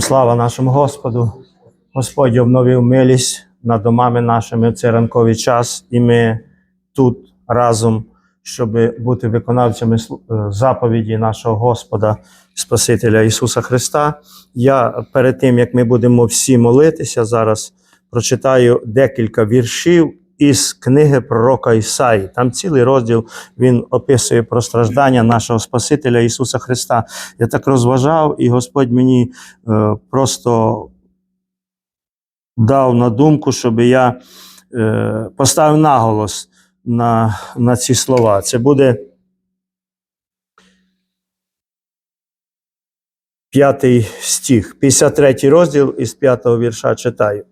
Слава нашому Господу. Господь обновив милість над домами нашими в цей ранковий час, і ми тут разом, щоб бути виконавцями е, заповіді нашого Господа, Спасителя Ісуса Христа. Я перед тим, як ми будемо всі молитися зараз, прочитаю декілька віршів із книги пророка Ісаї. Там цілий розділ він описує про страждання нашого Спасителя Ісуса Христа. Я так розважав, і Господь мені е, просто дав на думку, щоб я е, поставив наголос на, на ці слова. Це буде п'ятий стих, 53 розділ із п'ятого вірша читаю.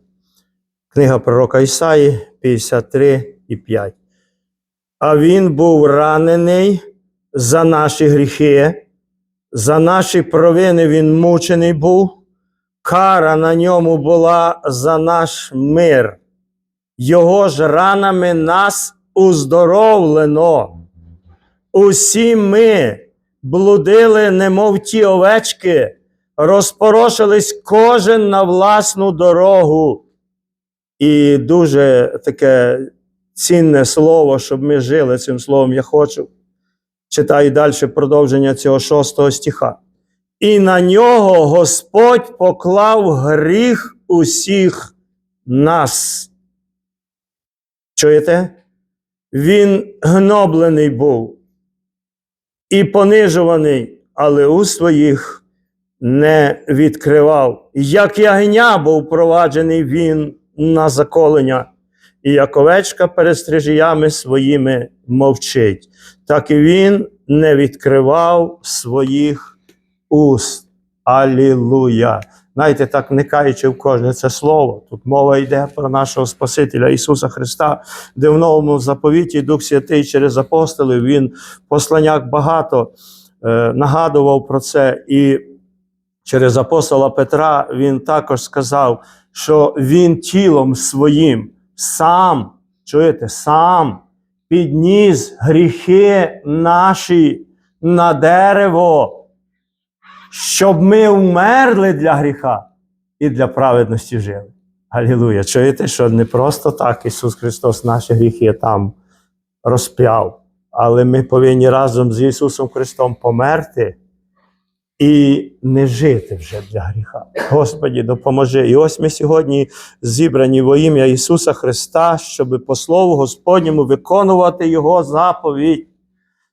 Книга пророка Ісаї, 53 і 5. А він був ранений за наші гріхи, за наші провини він мучений був, кара на ньому була за наш мир. Його ж ранами нас уздоровлено. Усі ми блудили, немов ті овечки, розпорошились кожен на власну дорогу. І дуже таке цінне слово, щоб ми жили цим словом. Я хочу. Читаю далі продовження цього шостого стиха. І на нього Господь поклав гріх усіх нас. Чуєте? Він гноблений був і понижуваний, але у своїх не відкривав. Як ягня був проваджений він на заколення, і як овечка перед стрижіями своїми мовчить, так і він не відкривав своїх уст. Алілуя! Знаєте, так вникаючи в кожне це слово, тут мова йде про нашого Спасителя Ісуса Христа, де в новому заповіті Дух Святий через апостолів Він в багато е, нагадував про це. І через апостола Петра він також сказав, що він тілом своїм сам, чуєте, сам підніс гріхи наші на дерево, щоб ми вмерли для гріха і для праведності жили. Алілуя. Чуєте, що не просто так Ісус Христос наші гріхи там розп'яв, але ми повинні разом з Ісусом Христом померти і не жити вже для гріха. Господі, допоможи. І ось ми сьогодні зібрані во ім'я Ісуса Христа, щоб по Слову Господньому виконувати Його заповідь.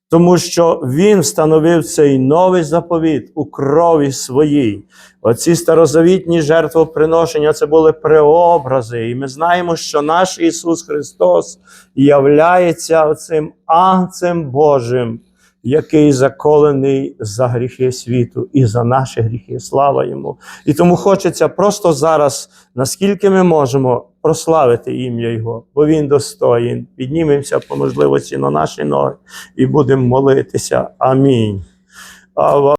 Тому що Він встановив цей новий заповіт у крові своїй. Оці старозавітні жертвоприношення це були преобрази. І ми знаємо, що наш Ісус Христос являється оцим Агнцем Божим, який заколений за гріхи світу і за наші гріхи. Слава йому. І тому хочеться просто зараз, наскільки ми можемо, прославити ім'я Його, бо Він достоїн. Піднімемося по можливості на наші ноги і будемо молитися. Амінь.